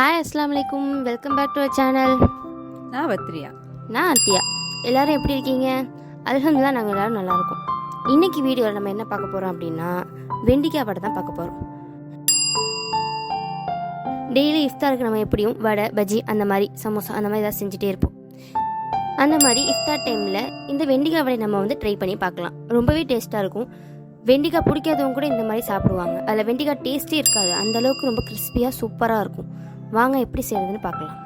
Hi அஸ்லாம் வலைக்கும் welcome back to channel நான் பத்ரியா நான் அத்தியா. எல்லாரும் எப்படி இருக்கீங்க? அல்ஹம்துலில்லாஹ் நாங்கள் எல்லாரும் நல்லா இருக்கோம். இன்னைக்கு வீடியோவில் நம்ம என்ன பார்க்க போகிறோம் அப்படின்னா வெண்டிக்காய் வடை தான் பார்க்க போகிறோம் டெய்லி இஃப்தாருக்கு நம்ம எப்படியும் வடை பஜ்ஜி அந்த மாதிரி சமோசா அந்த மாதிரி ஏதாவது செஞ்சுட்டே இருப்போம். அந்த மாதிரி இஃப்தார் டைமில் இந்த வெண்டிக்காய் வடை நம்ம வந்து ட்ரை பண்ணி பார்க்கலாம். ரொம்பவே டேஸ்ட்டாக இருக்கும். வெண்டிக்காய் பிடிக்காதவங்க கூட இந்த மாதிரி சாப்பிடுவாங்க. அதில் வெண்டிக்காய் டேஸ்ட்டே இருக்காது. அந்த அளவுக்கு ரொம்ப கிறிஸ்பியாக சூப்பராக இருக்கும். வாங்க எப்படி செய்யறதுன்னு பார்க்கலாம்.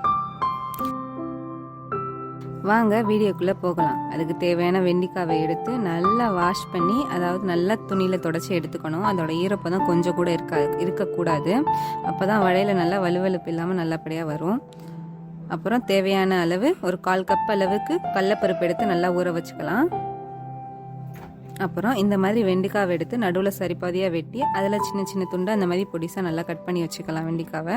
வாங்க வீடியோக்குள்ளே போகலாம். அதுக்கு தேவையான வெண்டிக்காவை எடுத்து நல்லா வாஷ் பண்ணி அதாவது நல்லா துணியில் தொடச்சி எடுத்துக்கணும். அதோட ஈரப்பதம் கொஞ்சம் கூட இருக்கா இருக்கக்கூடாது. அப்போ தான் வடையில் நல்லா வலுவலுப்பு இல்லாமல் நல்லபடியாக வரும். அப்புறம் தேவையான அளவு ஒரு கால் கப் அளவுக்கு கடலப்பருப்பு எடுத்து நல்லா ஊற வச்சுக்கலாம். அப்புறம் இந்த மாதிரி வெண்டிக்காவை எடுத்து நடுவில் சரிபாதியாக வெட்டி அதில் சின்ன சின்ன துண்டை அந்த மாதிரி பொடிசாக நல்லா கட் பண்ணி வச்சுக்கலாம் வெண்டிக்காவை.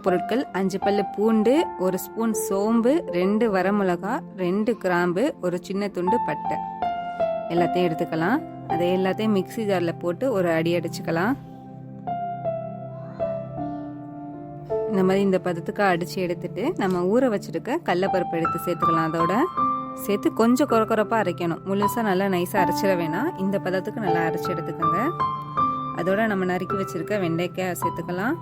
பொருட்கள் அஞ்சு பல்லு பூண்டு ஒரு ஸ்பூன் சோம்பு ரெண்டு வரமிளகா ரெண்டு கிராம்பு ஒரு சின்ன துண்டு பட்டை. எல்லாத்தையும் எடுத்துக்கலாம். அதை எல்லாத்தையும் மிக்ஸி ஜாரில் போட்டு ஒரு அடி அடிச்சுக்கலாம். இந்த மாதிரி இந்த பதத்துக்கு அடித்து எடுத்துட்டு நம்ம ஊற வச்சிருக்க கடலப்பருப்பு எடுத்து சேர்த்துக்கலாம். அதோட சேர்த்து கொஞ்சம் குறக்குறப்பாக அரைக்கணும். முழுசாக நல்லா நைஸாக அரைச்சிட வேணாம். இந்த பதத்துக்கு நல்லா அரைச்சி எடுத்துக்கோங்க. அதோட நம்ம நறுக்கி வச்சிருக்க வெண்டைக்காய் சேர்த்துக்கலாம்.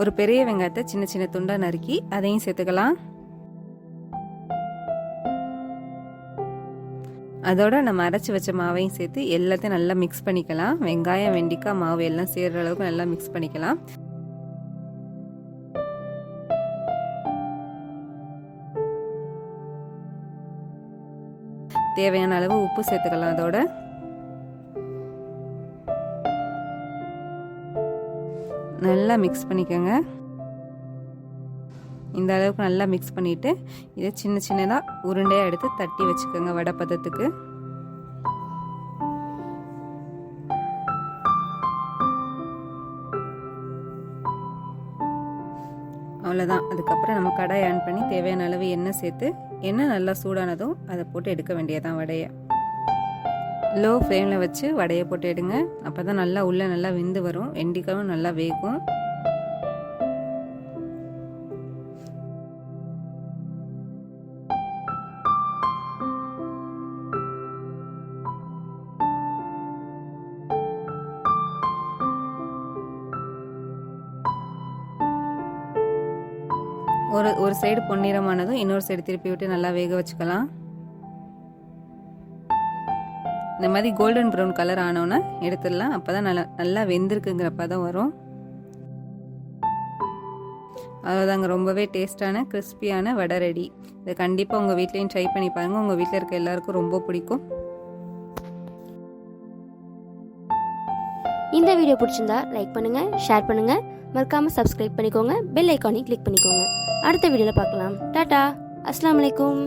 ஒரு பெரிய வெங்காயத்தை சின்ன சின்ன துண்டாக நறுக்கி அதையும் சேர்த்துக்கலாம். அதோட நம்ம அரைச்சி வச்ச மாவையும் சேர்த்து எல்லாத்தையும் நல்லா மிக்ஸ் பண்ணிக்கலாம். வெங்காயம் வெண்டிக்காய் மாவு எல்லாம் சேர்கிற அளவுக்கு நல்லா மிக்ஸ் பண்ணிக்கலாம். தேவையான அளவு உப்பு சேர்த்துக்கலாம் அதோட. நல்லா மிக்ஸ் பண்ணிக்கோங்க. இந்த அளவுக்கு நல்லா மிக்ஸ் பண்ணிவிட்டு இதை சின்ன சின்னதாக உருண்டையாக எடுத்து தட்டி வச்சுக்கோங்க வடை பதத்துக்கு. அவ்வளோதான் அதுக்கப்புறம் நம்ம கடாய் ஆன் பண்ணி தேவையான அளவு எண்ணெய் சேர்த்து எண்ணெய் நல்லா சூடானதும் அதை போட்டு எடுக்க வேண்டியதான் வடையை. லோ ஃப்ளேமில் வச்சு வடையை போட்டு எடுங்க. அப்போ தான் நல்லா உள்ளே நல்லா வெந்து வரும். வெண்டிக்காயும் நல்லா வேகும். ஒரு ஒரு சைடு பொன்னிறமானதும் இன்னொரு சைடு திருப்பி விட்டு நல்லா வேக வச்சுக்கலாம். இந்த மாதிரி கோல்டன் ப்ரௌன் கலர் ஆனோன்னா எடுத்துடலாம். அப்போ தான் நல்லா நல்லா வெந்திருக்குங்கிறப்ப தான் வரும். அவ்வளோதாங்க ரொம்பவே டேஸ்டான கிறிஸ்பியான வடை ரெடி இதை கண்டிப்பாக உங்கள் வீட்லேயும் ட்ரை பண்ணி பாருங்கள் உங்கள் வீட்டில் இருக்க எல்லாருக்கும் ரொம்ப பிடிக்கும். இந்த வீடியோ பிடிச்சிருந்தா லைக் பண்ணுங்கள் ஷேர் பண்ணுங்கள் மறக்காமல் சப்ஸ்கிரைப் பண்ணிக்கோங்க. பெல் ஐக்கானையும் கிளிக் பண்ணிக்கோங்க. அடுத்த வீடியோவில் பார்க்கலாம். டாட்டா அஸ்லாம் அலைக்கும்